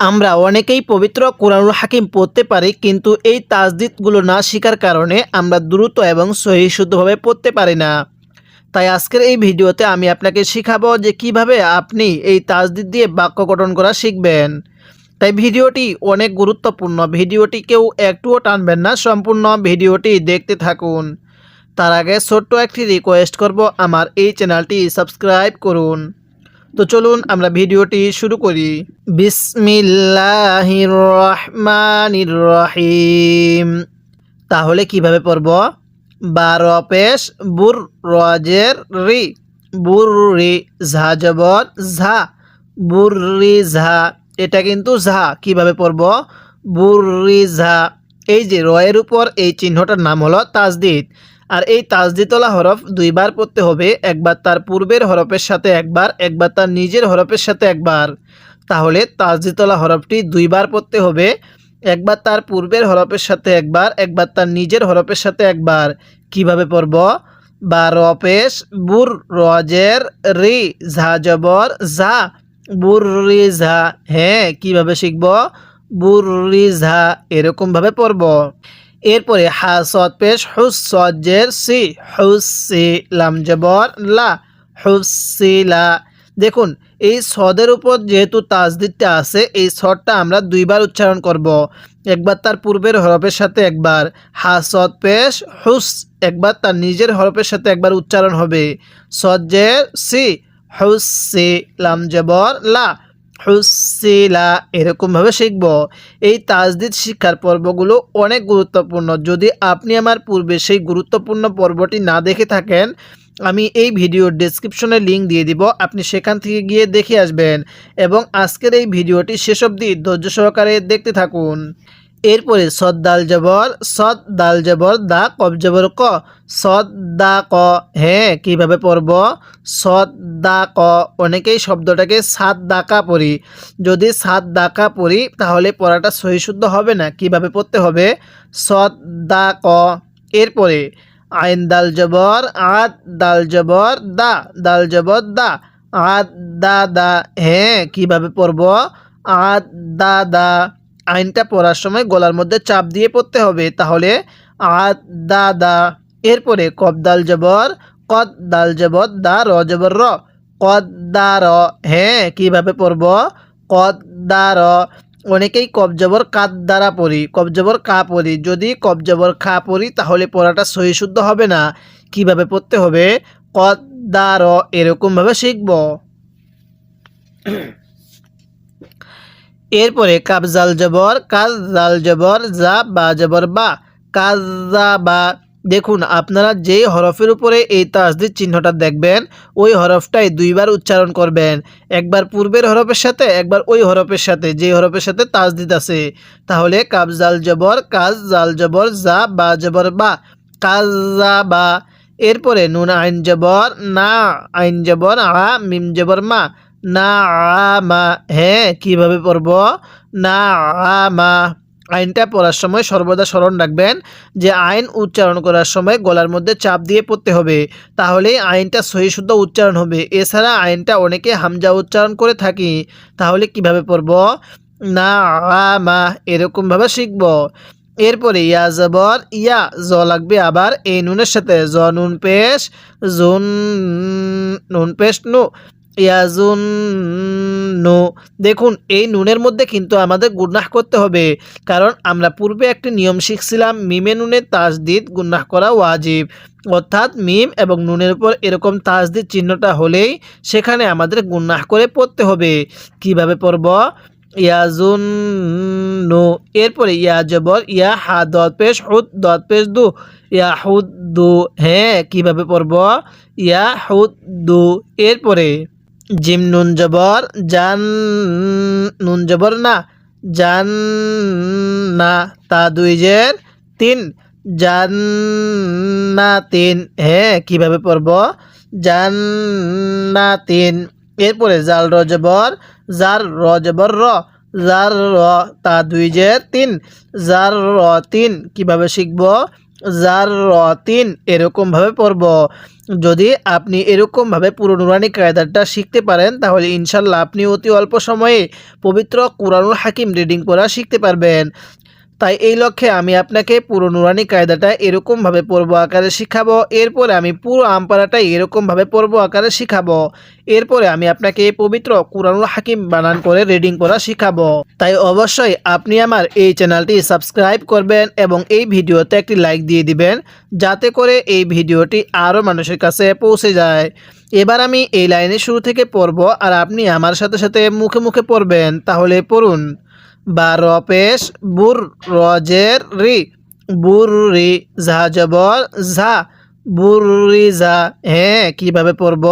আমরা অনেকেই পবিত্র কোরআনুল হাকিম পড়তে পারি, কিন্তু এই তাজদিদগুলো না শেখার কারণে আমরা দ্রুত এবং সহিশুদ্ধভাবে পড়তে পারি না। তাই আজকের এই ভিডিওতে আমি আপনাকে শেখাবো যে কীভাবে আপনি এই তাজদিদ দিয়ে বাক্য গঠন করা শিখবেন। তাই ভিডিওটি অনেক গুরুত্বপূর্ণ। ভিডিওটি কেউ একটুও টানবেন না, সম্পূর্ণ ভিডিওটি দেখতে থাকুন। তার আগে ছোট্ট একটি রিকোয়েস্ট করব, আমার এই চ্যানেলটি সাবস্ক্রাইব করুন। তো চলুন আমরা ভিডিওটি শুরু করি। বিসমিল্লাহির রহমানির রহিম তাহলে কীভাবে পড়ব? বারো পেশ বুর রজের রি। বুর রি, ঝা জবর, ঝা। বুর রি, ঝা। এটা কিন্তু ঝা। কীভাবে পড়ব? বুর রি, ঝা। এই যে রয়ের উপর এই চিহ্নটার নাম হলো তাজদিদ। আর এই তাজদিতলা হরফ দুইবার পড়তে হবে, একবার তার পূর্বের হরফের সাথে একবার একবার তার নিজের হরফের সাথে একবার। তাহলে তাজদিতলা হরফটি দুইবার পড়তে হবে, একবার তার পূর্বের হরফের সাথে একবার একবার তার নিজের হরফের সাথে একবার। কীভাবে পড়ব? বা রপেশ বুর রজের রি, ঝা জবর, ঝা, বুর রি, ঝা। হ্যাঁ কীভাবে শিখব? বুর রি, ঝা, এরকমভাবে পড়ব। এরপরে হা সদ পেশ হুস সজ্জের সি, হুস লাম জবর লা, হুস সি লা। দেখুন, এই সদের উপর যেহেতু তাজদিদটা আছে, এই সদটা আমরা দুইবার উচ্চারণ করব। একবার তার পূর্বের হরফের সাথে একবার, হা সদ পেশ হুস, একবার তার নিজের হরফের সাথে একবার উচ্চারণ হবে। সজ্জের সি, হুস লাম জবর লা হুসিলা এরকমভাবে শিখব। এই তাজদিদ শিক্ষার পর্বগুলো অনেক গুরুত্বপূর্ণ। যদি আপনি আমার পূর্বে সেই গুরুত্বপূর্ণ পর্বটি না দেখে থাকেন, আমি এই ভিডিওর ডেসক্রিপশনে লিঙ্ক দিয়ে দিব। আপনি সেখান থেকে গিয়ে দেখে আসবেন এবং আজকের এই ভিডিওটি শেষ অবধি ধৈর্য সহকারে দেখতে থাকুন। এরপরে সদ, দাল, জবর, সদ, দাল, জবর, দা কব জবর, ক। সদ, দা, ক হ্যাঁ কীভাবে পড়ব? সদ, দা, ক। অনেকেই শব্দটাকে সাত দাকা পড়ি। যদি সাত দাকা পড়ি, তাহলে পড়াটা সহিশুদ্ধ হবে না। কীভাবে পড়তে হবে? সদ, দা, ক। এরপরে, আইন, দাল, জবর, আদ, দাল, জবর, দা, দাল, জবর, দা। আদ, দা দা হ্যাঁ কীভাবে পড়ব? আদ, দা দা। আইনটা পড়ার সময় গলার মধ্যে চাপ দিয়ে পড়তে হবে। তাহলে আদ দা দা। এরপরে কব দাল জবর, কদ দাল জবর, দা, র জবর, র। কদ, দা, র। হ্যাঁ কীভাবে পড়ব? কদ, দা, র। অনেকেই কব জবর, কাদ দ্বারা পড়ি। কব জবর, কা পড়ি। যদি কব জবর, খা পড়ি, তাহলে পড়াটা সহি শুদ্ধ হবে না। কীভাবে পড়তে হবে? কদ, দা, র, এরকমভাবে শিখব। এরপরে কাবজাল জবর, কাজ জাল জবর যা বা জবর, বা। কাজা বা। দেখুন, আপনারা যেই হরফের উপরে এই তাসদিদ চিহ্নটা দেখবেন, ওই হরফটাই দুইবার উচ্চারণ করবেন। একবার পূর্বের হরফের সাথে, একবার ওই হরফের সাথে যে হরফের সাথে তাসদিদ আছে। তাহলে কাবজাল জবর, কাজ জাল জবর যা বা জবর, বা। কাজা বা। এরপরে নুন আইন জবর, না আইন জবর, আ, মিম জবর, মা। না হ্যাঁ কীভাবে পড়ব? না মা আইনটা পড়ার সময় সর্বদা স্মরণ রাখবেন যে আইন উচ্চারণ করার সময় গলার মধ্যে চাপ দিয়ে পড়তে হবে। তাহলেই আইনটা সহি শুদ্ধ উচ্চারণ হবে। এছাড়া আইনটা অনেকে হামজা উচ্চারণ করে থাকি। তাহলে কীভাবে পড়ব? না মা এরকমভাবে শিখব। এরপরে ইয়া জবর, ইয়া, জ লাগবে আবার এই নুনের সাথে। জ, নুন, পেশ, জুন, নুন, পেশ, নু। ইয়াজুন নু দেখুন, এই নুনের মধ্যে কিন্তু আমাদের গুন্নাহ করতে হবে। কারণ আমরা পূর্বে একটি নিয়ম শিখছিলাম, মিমে নুনের তাজদিদ গুন্নাহ করা ওয়াজিব। অর্থাৎ মিম এবং নুনের উপর এরকম তাজদিদ চিহ্নটা হলেই সেখানে আমাদের গুন্নাহ করে পড়তে হবে। কীভাবে পড়ব? ইয়াজুন নু এরপরে ইয়া জবর, ইয়া হা দত পেশ, হুদ দত পেশ, দু। ইয়া হুদ, দু। হ্যাঁ কীভাবে পড়ব? ইয়া হুদ, দু। এরপরে জিম নুন জবর, জান নুন জবর না, জান না তা দুই জের তিন, জান না তিন হ্যাঁ কীভাবে পড়ব? জান না তিন, এরপরে জাল র জবর, জার র জবর র, জার র তা দুই জের তিন, জার র তিন, কীভাবে শিখব? জার র তিন, এরকমভাবে পড়ব। যদি আপনি এরকমভাবে পুরো নুরানি কায়দাটা শিখতে পারেন, তাহলে ইনশাল্লাহ আপনি অতি অল্প সময়ে পবিত্র কোরআনুল হাকিম রিডিং করা শিখতে পারবেন। তাই এই লক্ষ্যে আমি আপনাকে পুরো নুরানি কায়দাটা এরকমভাবে পর্ব আকারে শিখাবো। এরপরে আমি পুরো আমপারাটা এরকমভাবে পর্ব আকারে শিখাবো। এরপরে আমি আপনাকে পবিত্র কুরআনুল হাকিম বানান করে রিডিং করা শিখাবো। তাই অবশ্যই আপনি আমার এই চ্যানেলটি সাবস্ক্রাইব করবেন এবং এই ভিডিওতে একটি লাইক দিয়ে দিবেন, যাতে করে এই ভিডিওটি আরও মানুষের কাছে পৌঁছে যায়। এবার আমি এই লাইনে শুরু থেকে পড়ব আর আপনি আমার সাথে সাথে মুখে মুখে পড়বেন। তাহলে পড়ুন। বা র পেশ বুর রজের রি, বুর ঝা জবর ঝা, বুরি ঝা হ্যাঁ কীভাবে পড়ব?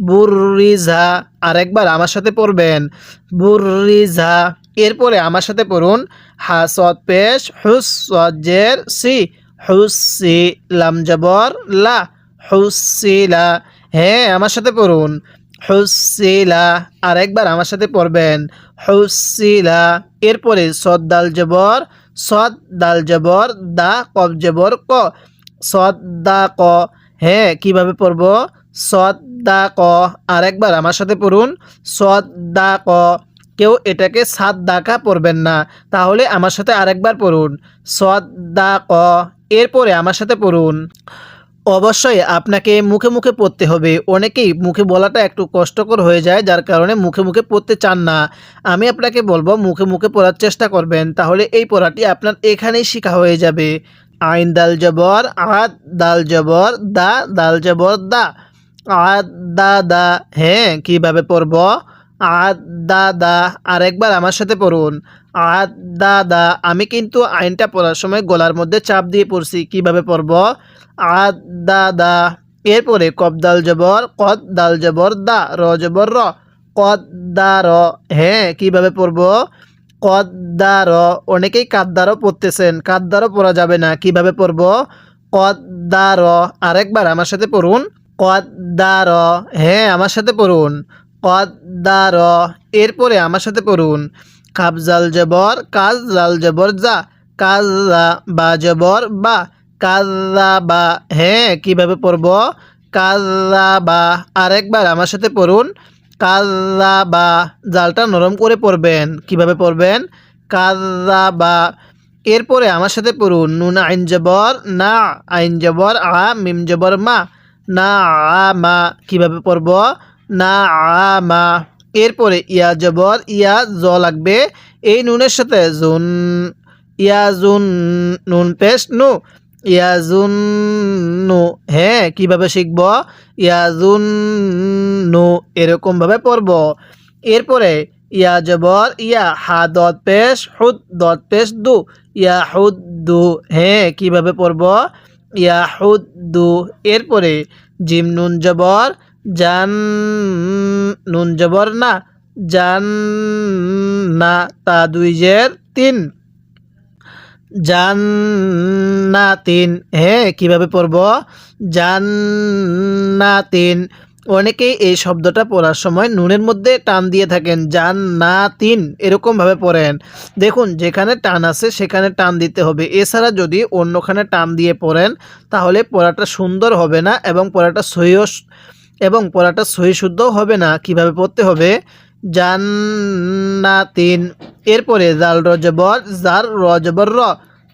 বুরি ঝা, আরেকবার আমার সাথে পড়বেন। বুরি ঝা, এরপরে আমার সাথে পড়ুন। হা সদ পেশ, হুস সজের সি, হুসি লাম জবর লা হুসিলা হ্যাঁ আমার সাথে পড়ুন। হুসিলা আরেকবার আমার সাথে পড়বেন। হুসিলা এরপরে সদ, দাল, জবর, সদ, দাল, জবর, দা কব জবর, ক। সদ, দা, ক। হ্যাঁ কীভাবে পড়ব? সদ, দা, ক। আরেকবার আমার সাথে পড়ুন। সদ, দা, ক। কেউ এটাকে সাত দাকা পড়বেন না। তাহলে আমার সাথে আরেকবার পড়ুন। সদ, দা, ক। এরপরে আমার সাথে পড়ুন। অবশ্যই আপনাকে মুখে মুখে পড়তে হবে। অনেকেই মুখে বলাটা একটু কষ্টকর হয়ে যায়, যার কারণে মুখে মুখে পড়তে চান না। আমি আপনাকে বলব, মুখে মুখে পড়ার চেষ্টা করবেন, তাহলে এই পড়াটি আপনার এখানেই শেখা হয়ে যাবে। আইন দাল জবর, আদ দাল জবর, দা দাল জবর, দা। আদ, দা দা হ্যাঁ কীভাবে পড়ব? আদ, দা দা, আরেকবার আমার সাথে পড়ুন। আদ, দা দা, আমি কিন্তু আইনটা পড়ার সময় গলার মধ্যে চাপ দিয়ে পড়ছি, কীভাবে পড়ব? আদ এরপরে কব দাল জবর কদ দাল জবর, দা, র জবর, র। কদ দা র। হ্যাঁ কীভাবে পড়ব? র। অনেকেই কাদ্দারও পড়তেছেন কাদ্দারও পড়া যাবে না, কীভাবে পড়ব? কদ দা র। আরেকবার আমার সাথে পড়ুন। কদ দা র। হ্যাঁ আমার সাথে পড়ুন। কদ দা র। এরপরে আমার সাথে পড়ুন। কাবজাল জবর কাজ জাল জবর, যা। কাজ বা জবর, বা। কাজা বা হ্যাঁ কীভাবে পড়ব? কাজা বা আরেকবার আমার সাথে পড়ুন। কাজা বা জালটা নরম করে পড়বেন। কীভাবে পড়বেন? কাজা বা এরপরে আমার সাথে পড়ুন। নুন আইন জবর, না আইন জবর, আ মিম জবর, মা। না আ, মা। কীভাবে পড়ব? না আ, মা। এরপরে ইয়া জবর, ইয়া জ লাগবে। এই নুনের সাথে জুন, ইয়া জুন, নুন পেশ নু। ইয়াজুন নু হ্যাঁ কীভাবে শিখব? ইয়াজুন নু এরকমভাবে পড়ব। এরপরে, ইয়া জবর, ইয়া হা দত পেশ, হুদ দত পেশ, দু। ইয়া হুদ, দু হ্যাঁ কীভাবে পড়ব? ইয়া হুদ, দু। এরপরে, জিম, নুন, জবর, জান, নুন, জবর, না, জান, না, তা দুই জের তিন। জান্নাতিন। হ্যাঁ কীভাবে পড়ব? জান্নাতিন। অনেকেই এই শব্দটা পড়ার সময় নুনের মধ্যে টান দিয়ে থাকেন, জান্নাতিন, এরকমভাবে পড়েন। দেখুন, যেখানে টান আছে সেখানে টান দিতে হবে। এছাড়া যদি অন্যখানে টান দিয়ে পড়েন, তাহলে পড়াটা সুন্দর হবে না এবং পড়াটা সহি এবং পড়াটা সহি শুদ্ধ হবে না। কীভাবে পড়তে হবে? জান্নাতিন। এরপরে জাল রজবর জার রজবর র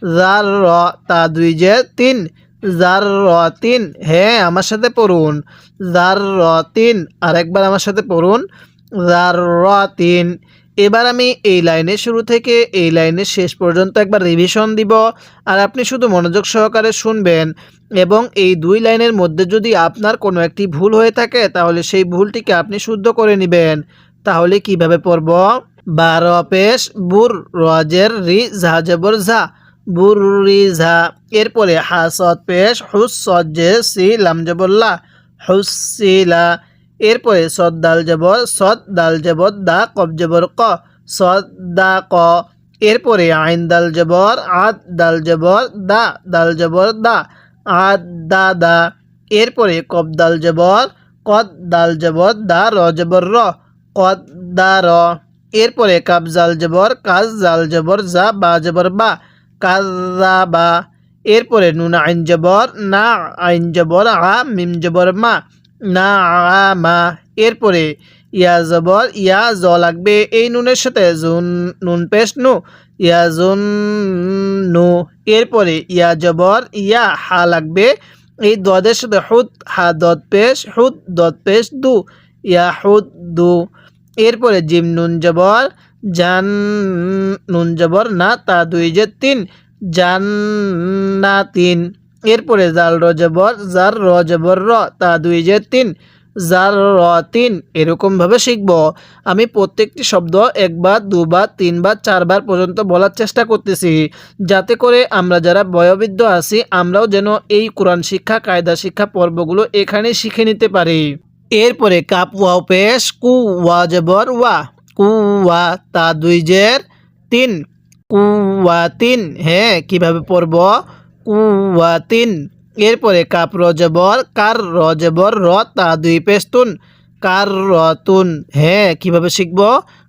জার র, তা দুই যে তিন। জার র তিন হ্যাঁ আমার সাথে পড়ুন। জার র তিন, আরেকবার আমার সাথে পড়ুন। জার র তিন, এবার আমি এই লাইনের শুরু থেকে এই লাইনের শেষ পর্যন্ত একবার রিভিশন দিব। আর আপনি শুধু মনোযোগ সহকারে শুনবেন এবং এই দুই লাইনের মধ্যে যদি আপনার কোনো একটি ভুল হয়ে থাকে, তাহলে সেই ভুলটিকে আপনি শুদ্ধ করে নেবেন। তাহলে কীভাবে পড়ব? বার পেশ বুর রজের রি ঝা জবর ঝা। বুর রি ঝা। এরপরে হাসত পেশ হুস সজ্জে সি লাম জবল্লা হুসিলা এরপরে সদ দাল জবর সদ দাল জবর, দা কব জবর, ক। সদ দা, ক। এরপরে আইন দাল জবর, আদ দাল জবর, দা দাল জবর, দা। আদ, দা দা। এরপরে কব দাল জবর, কদ দাল জবর, দা, র জবর, র। এরপরে কাব জাল জবর, কাজ জাল জবর, জা বা জবর বা, কাজা বা। এরপরে নুন আইন জবর, না আইন জবর, আ মিম জবর মা, না আ মা। এরপরে ইয়া জবর, ইয়া জ লাগবে, এই নুনের সাথে জুন, নুন পেশ নু, ইয়া জুন নু। এরপরে ইয়া জবর, ইয়া হা লাগবে, এই দদের সাথে হুদ, হা দদ পেশ, হুদ দদ পেশ দু, ইয়া হুদ দু। এরপরে জিম নুন জবর, জান নুন জবর না, তা দুই যে তিন, জান না তিন। এরপরে জাল র জবর, জার র জবর র, তা দুই যে তিন, জার র তিন। এরকমভাবে শিখব। আমি প্রত্যেকটি শব্দ একবার, দুবার, তিনবার, চারবার পর্যন্ত বলার চেষ্টা করতেছি। যাতে করে আমরা যারা বয়োবৃদ্ধ আছি, আমরাও যেন এই কোরআন শিক্ষা, কায়দা শিক্ষা পর্বগুলো এখানে শিখে নিতে পারি। এরপরে কাপ ওয়াও পেশ, কু ওয়া জবর ওয়া, কু ওয়া তা দুই জের তিন কুয়া তিন হ্যাঁ কীভাবে পড়ব? কুয়া তিন। এরপরে কাপ রজবর কার রজবর র তা দুই পেস্তুন কার রতুন হ্যাঁ কীভাবে শিখব?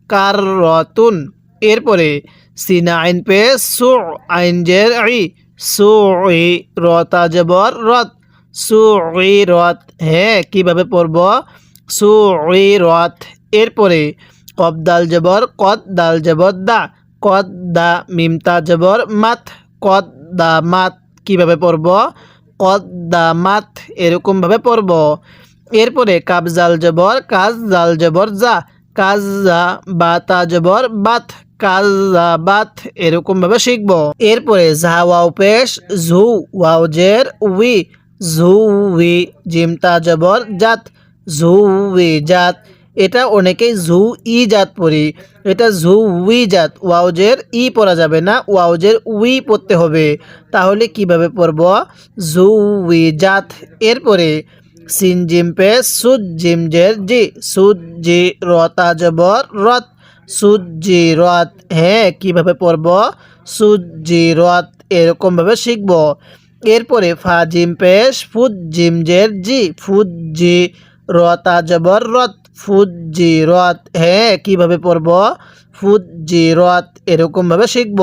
কার রতুন এরপরে সিনা আইন পে সু আইন জের আই সু ই, র তা জবর, রত। সু ই রত হ্যাঁ কীভাবে পড়ব? সু ই এরপরে কব দাল জবর, কদ দাল জবর দা, কদ দা মিমতা জবর মাত, কদ দা মাত কীভাবে পড়ব? কদ দা মাত এরকমভাবে পড়ব। এরপরে কাব জাল জবর, কাজ জাল জবর যা কাজ যা বা তা জবর বাত, কাজ যা বাত এরকমভাবে শিখব। এরপরে ঝা ওয়াও পেশ, ঝু ওয়াও জের, উই উই জিমতা জবর জাত। উই জাত, এটা অনেকেই ঝু ই জাত পড়ি। এটা ঝু উই জাত, ওয়াউজের ই পড়া যাবে না, ওয়াউজের উই পড়তে হবে। তাহলে কীভাবে পড়ব? ঝু উই জাত, এরপরে সিন জিম পে সুদ জিম জের জি। সুদ জি রতা জবর রত। সুদ জি রত হ্যাঁ কীভাবে পড়ব? সুদ জি রত, এরকমভাবে শিখব। এরপরে ফা, জিম, পেশ, ফুদ, জিম, জের, জি, ফুদ, জি, রতা জবর রত, ফুদ, জি, রত হ্যাঁ কীভাবে পড়ব? ফুদ, জি, রত, এরকমভাবে শিখব।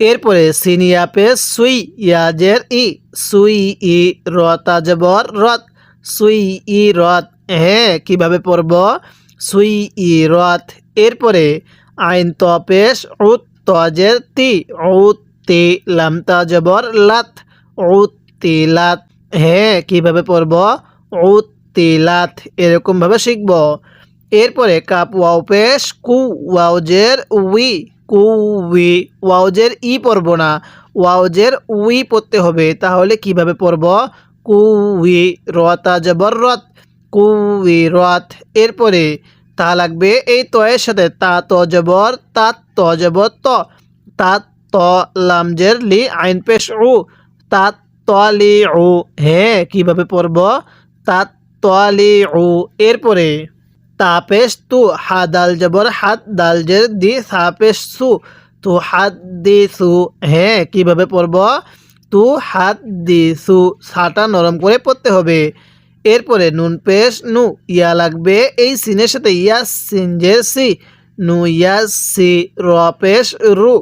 এরপরে সিনিয়া পেশ, সুই ইয়াজের ই, সুই, ই, রতা জবর রত, সুই, ই, রত হ্যাঁ কীভাবে পড়ব? সুই, ই, রত, এরপরে আইন, ত, পেশ, উত তজের তি, উত, তি লামতা জবর লাত উত তি হ্যাঁ কীভাবে পড়ব? উত তিলাত এরকমভাবে শিখব। এরপরে কাপ ওয়াও পেশ, কু ওয়াউজের উই, কু উই ওয়াউজের ই পড়ব না। ওয়াউজের উই পড়তে হবে, তাহলে কীভাবে পড়ব? কু উই রতা জবর রত কু উই রত। এরপরে তা লাগবে এই তয়ের সাথে, তা ত জবর, তা ত জবর ত, তা ত লামজের লি আইন পেশ উ। তা তলি উ হ্যাঁ কীভাবে পড়ব? তা তলি উ এরপরে তাপেশ তু হা দাল জবর হাত দাল জের দি সাপেশ সু তু হাত দি সু হ্যাঁ কীভাবে পড়ব? তু হাত দি সু সাটা নরম করে পড়তে হবে। এরপরে, নুন পেশ নু, ইয়া লাগবে এই সিনের সাথে ইয়া সিনজের সি। নু ইয়া সি র পেশ রু।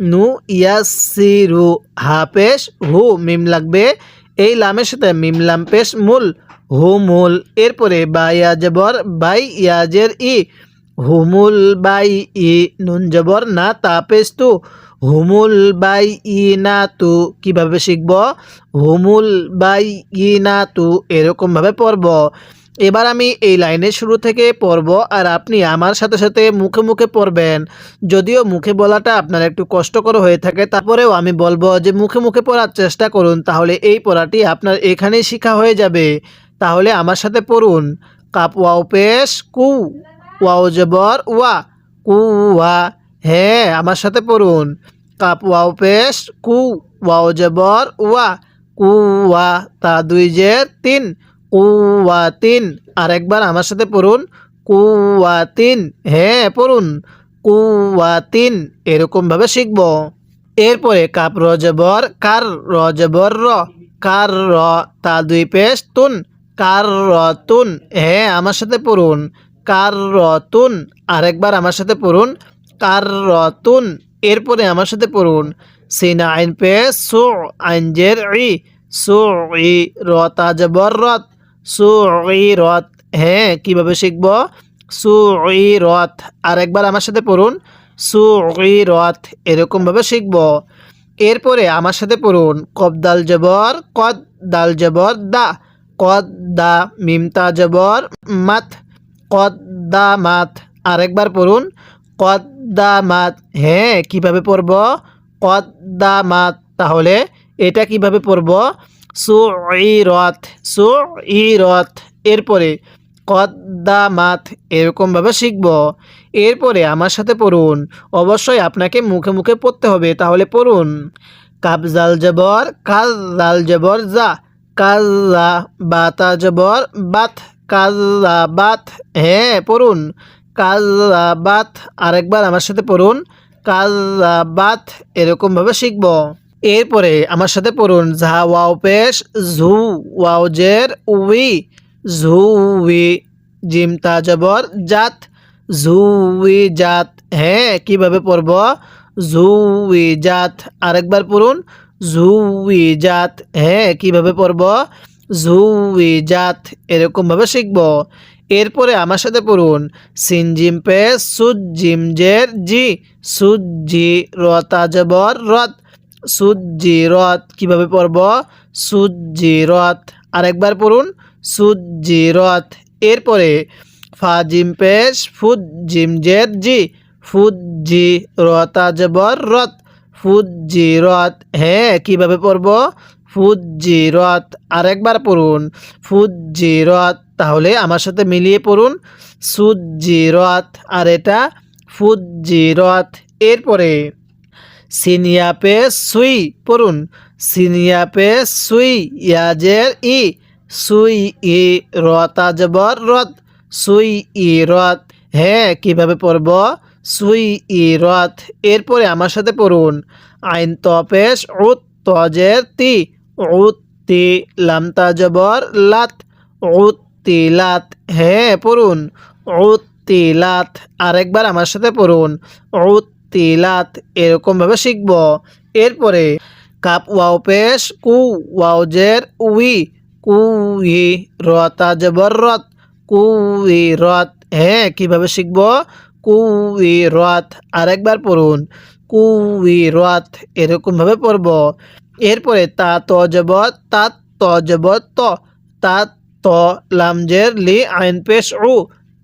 নু ইয়া সি রু হা পেশ হু মিম লাগবে এই লামের সাথে মিম লাম পেশ মূল হুমুল এরপরে বা ইয়া জবর, বাই ইয়াজের ই। হুমুল বাই ই, নুন জবর, না তাপেস তু। হুমুল বাই ই, না তু। কীভাবে শিখব? হুমুল বাই ই, না তু। এরকমভাবে পড়ব। এবার আমি এই লাইনের শুরু থেকে পড়ব আর আপনি আমার সাথে সাথে মুখে মুখে পড়বেন। যদিও মুখে বলাটা আপনার একটু কষ্টকর হয়ে থাকে, তারপরেও আমি বলব যে মুখে মুখে পড়ার চেষ্টা করুন, তাহলে এই পড়াটি আপনার এখানেই শিখা হয়ে যাবে। তাহলে আমার সাথে পড়ুন। কাপ ওয়াও পেশ, কু, ওয়াও জবর, ওয়া, কু, ওয়া হ্যাঁ আমার সাথে পড়ুন। কাপ ওয়াও পেশ, কু, ওয়াও জবর, ওয়া, কু, ওয়া, তা দুই জের তিন। কুয়া তিন আরেকবার আমার সাথে পড়ুন। কুয়াতিন হ্যাঁ পড়ুন। কুয়াতিন এরকমভাবে শিখব। এরপরে কাপ রজবর, কার রজবর র? কার র? তা দুই পেশ তুন। কার রতুন হ্যাঁ আমার সাথে পড়ুন। কার রতুন আরেকবার আমার সাথে পড়ুন। কার রতুন এরপরে আমার সাথে পড়ুন। সিন আইন পেশ সু আইন জের ই। সু ই রতা জবর রত সু ই রত হ্যাঁ কীভাবে শিখব? সু ই রথ আরেকবার আমার সাথে পড়ুন। সু ই রথ এরকমভাবে শিখব। এরপরে আমার সাথে পড়ুন। কব দাল জবর, কদ দাল জবর, দা। কদ, দা মিমতা জবর, মাত। কদ, দা, মাত। আরেকবার পড়ুন। কদ, দা, মাত। হ্যাঁ কীভাবে পড়ব? কদ, দা, মাত। তাহলে এটা কীভাবে পড়ব? সু ই রথ সু ই রথ এরপরে কদ্দামাত, এরকমভাবে শিখব। এরপরে আমার সাথে পড়ুন। অবশ্যই আপনাকে মুখে মুখে পড়তে হবে, তাহলে পড়ুন। কাবজাল জবর, কাজাল জবর যা কাজা বাতা জবর বাত, কাজা বাত। হ্যাঁ পড়ুন। কাজা বাত, আরেকবার আমার সাথে পড়ুন। কাজা বাত, এরকমভাবে শিখব। এরপরে আমার সাথে পড়ুন। ঝা, ওয়াও, পেশ, ঝু, ওয়াও, জের, উই ঝুউই জিম, তা, জবর, জাত, ঝু, উই, জাত হ্যাঁ কীভাবে পড়ব? ঝু, উই, জাত, আরেকবার পড়ুন। ঝু, উই, জাত হ্যাঁ কীভাবে পড়ব? ঝু, উই, জাত, এরকমভাবে শিখব। এরপরে আমার সাথে পড়ুন। সিন, জিম পে সুদ, জিম, জের, জি সুজি রতা জবর রত সুজি রথ কীভাবে পড়ব? সুজি রথ আরেকবার পড়ুন। সুজি রথ এরপরে ফা জিম পেশ ফুদ জিম জের জি ফুদ জি রতা জবর রথ ফুদ জি রথ হ্যাঁ কীভাবে পড়ব? ফুদ জি রথ আরেকবার পড়ুন। ফুদ জি রথ তাহলে আমার সাথে মিলিয়ে পড়ুন। সুজি রথ আর এটা ফুদ জি রথ এরপরে সিনিয়া পে সুই, পড়ুন। সিনিয়া পে সুই, ইয়াজের ই। সুই ই রতা জবর রত। সুই ই রত। হ্যাঁ কীভাবে পড়ব? সুই ই রথ এরপরে আমার সাথে পড়ুন। আইন তপেশ উত তজের তি। উত তি লামতা জবর লাত। উত তি লাত। হ্যাঁ পড়ুন। উত তি লাত। আরেকবার আমার সাথে পড়ুন। উত তি লাত এরকমভাবে শিখব। এরপরে কাপ ওয়াও পেশ, কু ওয়াও জের, উই কুই রতা, জবর, রত কুই রত। হ্যাঁ কীভাবে শিখব? কুই রথ আরেকবার পড়ুন। কুই রথ এরকমভাবে পড়ব। এরপরে তা, ত জব তা, ত জব ত, তা, ত লামজের লি, আইন, পেশ, উ,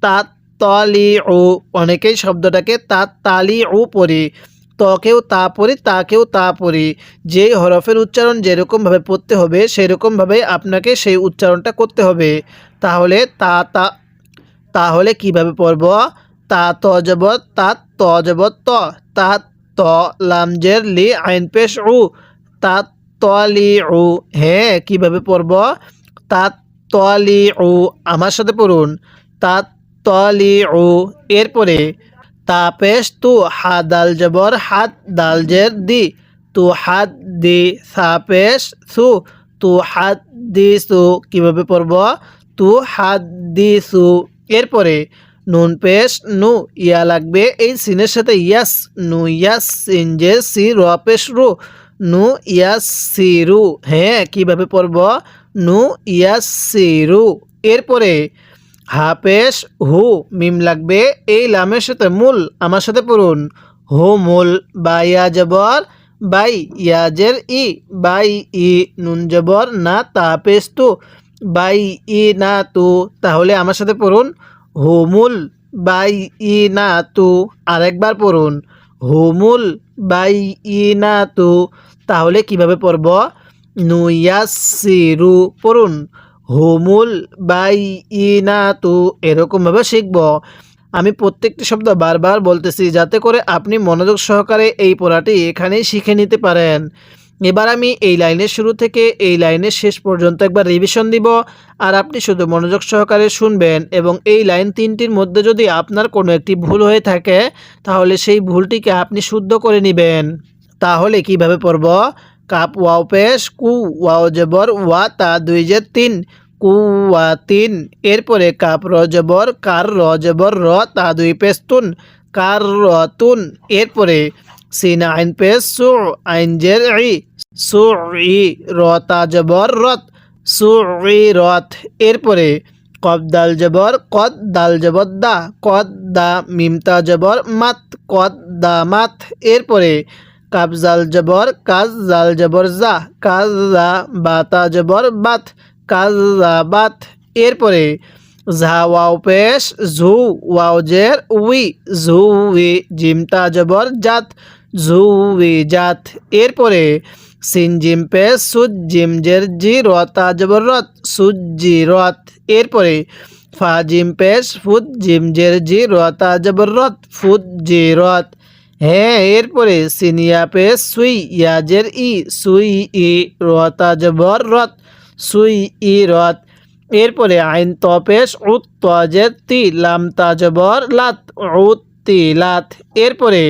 তা তলি ও অনেকেই শব্দটাকে তা তালি ও পড়ি। তকেও তা পড়ি, তাকেও তা পড়ি। যেই হরফের উচ্চারণ যেরকমভাবে পড়তে হবে সেরকমভাবে আপনাকে সেই উচ্চারণটা করতে হবে। তাহলে তা তা, তাহলে কীভাবে পড়ব? তা ত তা ত জব ত, তা ত লামজের লি আইন পেশ উ, তা তলি উ হ্যাঁ কীভাবে পড়ব? তা তলি উ আমার সাথে পড়ুন। তা তলি উ এরপরে তা পেশ তু হা দাল জবর হাত দাল জের দি। তু হাত দি সা পেশ সু তু হাত দি সু কীভাবে পড়ব? তু হাত দি সু এরপরে, নুন পেশ নু। ইয়া লাগবে এই সিনের সাথে ইয়াস নু। ইয়াস সিন যে সি র পেশ রু। নু ইয়াস সি রু। হ্যাঁ কীভাবে পড়ব? নু ইয়াস সি রু। এরপরে হাফেশ হু, মিম লাগবে, এই লামের সাথে মূল, আমার সাথে পড়ুন। হু, মূল বা ইয়া, জবর, বাই, ইয়াজের, ই, বাই, ই, নুন, জবর, না, তা, পেশ, তু, বাই, ই, না, তু, তাহলে আমার সাথে পড়ুন। হুমুল বাই, ই, না, তু, আরেকবার পড়ুন। হুমুল বাই, ই, না, তু, তাহলে কীভাবে পড়ব? নুয়াসিরু পড়ুন। হুমুল বাই ইনা তু এরকমভাবে শিখব। আমি প্রত্যেকটি শব্দ বারবার বলতেছি যাতে করে আপনি মনোযোগ সহকারে এই পড়াটি এখানেই শিখে নিতে পারেন। এবার আমি এই লাইনের শুরু থেকে এই লাইনের শেষ পর্যন্ত একবার রিভিশন দিব আর আপনি শুধু মনোযোগ সহকারে শুনবেন এবং এই লাইন তিনটির মধ্যে যদি আপনার কোনো একটি ভুল হয়ে থাকে তাহলে সেই ভুলটিকে আপনি শুদ্ধ করে নেবেন। তাহলে কীভাবে পড়ব? কাপ ওয়াও পেশ, কু ওয়াও জবর, ওয়া তা দুই যে তিন, কু ওয়া তিন। এরপরে কাপ র জবর, কার র জবর, র তা দুই পেশ তুন, কার র তুন। এরপরে সিন আইন পেশ, সু আইন জের ই, সু ই রতা জবর, রত, সু ই রথ এরপরে কব দাল জবর, কদ দাল জবর দা, কদ দা মিমতা জবর, মাত, কদ দা মাত। এরপরে কাবজাল জবর, কাজ জাল জবর জা, কাজ জা বাতা জবর বাত, কাজ জা বাত। এরপরে ঝা ওয়াও পেশ, ঝু ওয়াও জের, উই, ঝু উই জিমতা জবর জাত, ঝু উই জাত। এরপরে সিন জিম পেশ সুজ জিম জের জি রতা জবর রত সুজি রত। এরপরে ফা জিম পেশ, ফুদ জিম জের জি রতা জবর রত, ফুদ জি রত। হ্যাঁ এরপরে সিনিয়া পেশ সুই ইয়াজের ই, সুই ই রতা রত, সুই ই রত। এরপরে আইন তপেশ উত তি লাম তাজবর লাত, উত তি লাত। এরপরে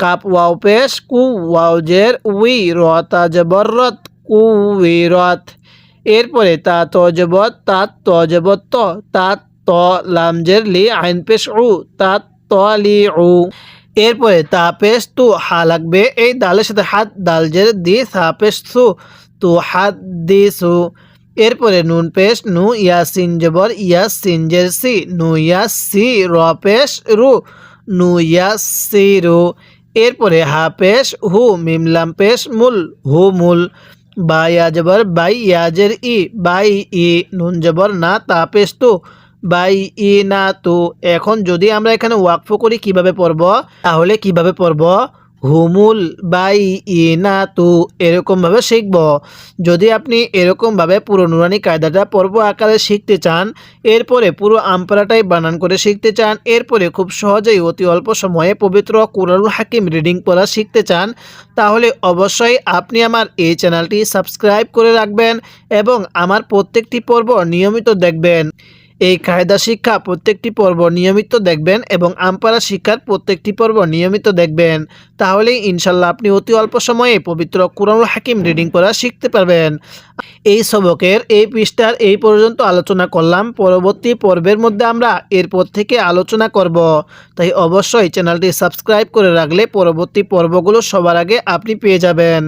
কাপ ওয়াও পেশ, কু ওয়াও জের, উই রতা জবর রত, কু উই রত। এরপরে তা তজবর তা তজবর ত, তা ত লাম জের লি, আইন পেশ উ, তা ত লি উ। এরপরে তা পেশ তু হা লাগবে। এই দালের সাথে হাত দাল জের দি পেশ তু হাত দি সু। এরপরে নুন পেশ, নু ইয়াসিন জবর, ইয়াসিন জের সি নু ইয়াসি র পেশ, রু, নু ইয়াসি রু। এরপরে হা পেশ, হু মিমলাম পেশ, মুল, হু মুল। বা জবর, বাই ইয়াজের ই, বাই ই, নুন জবর, না তা তু। বাই ই না তো। এখন যদি আমরা এখানে ওয়াকফ করি, কীভাবে পড়ব? তাহলে কীভাবে পড়ব? হুমুল বাই ই না তু। এরকমভাবে শিখব। যদি আপনি এরকমভাবে পুরো নুরানি কায়দাটা পর্ব আকারে শিখতে চান, এরপরে পুরো আমপারাটাই বানান করে শিখতে চান, এরপরে খুব সহজেই অতি অল্প সময়ে পবিত্র কুরারুল হাকিম রিডিং পড়া শিখতে চান, তাহলে অবশ্যই আপনি আমার এই চ্যানেলটি সাবস্ক্রাইব করে রাখবেন এবং আমার প্রত্যেকটি পর্ব নিয়মিত দেখবেন। এই কায়দা শিক্ষা প্রত্যেকটি পর্ব নিয়মিত দেখবেন এবং আমপারা শিক্ষার প্রত্যেকটি পর্ব নিয়মিত দেখবেন। তাহলেই ইনশাল্লাহ আপনি অতি অল্প সময়ে পবিত্র কুরআনুল হাকিম রিডিং করা শিখতে পারবেন। এই সবকের এই পৃষ্ঠার এই পর্যন্ত আলোচনা করলাম। পরবর্তী পর্বের মধ্যে আমরা এরপর থেকে আলোচনা করব। তাই অবশ্যই চ্যানেলটি সাবস্ক্রাইব করে রাখলে পরবর্তী পর্বগুলো সবার আগে আপনি পেয়ে যাবেন।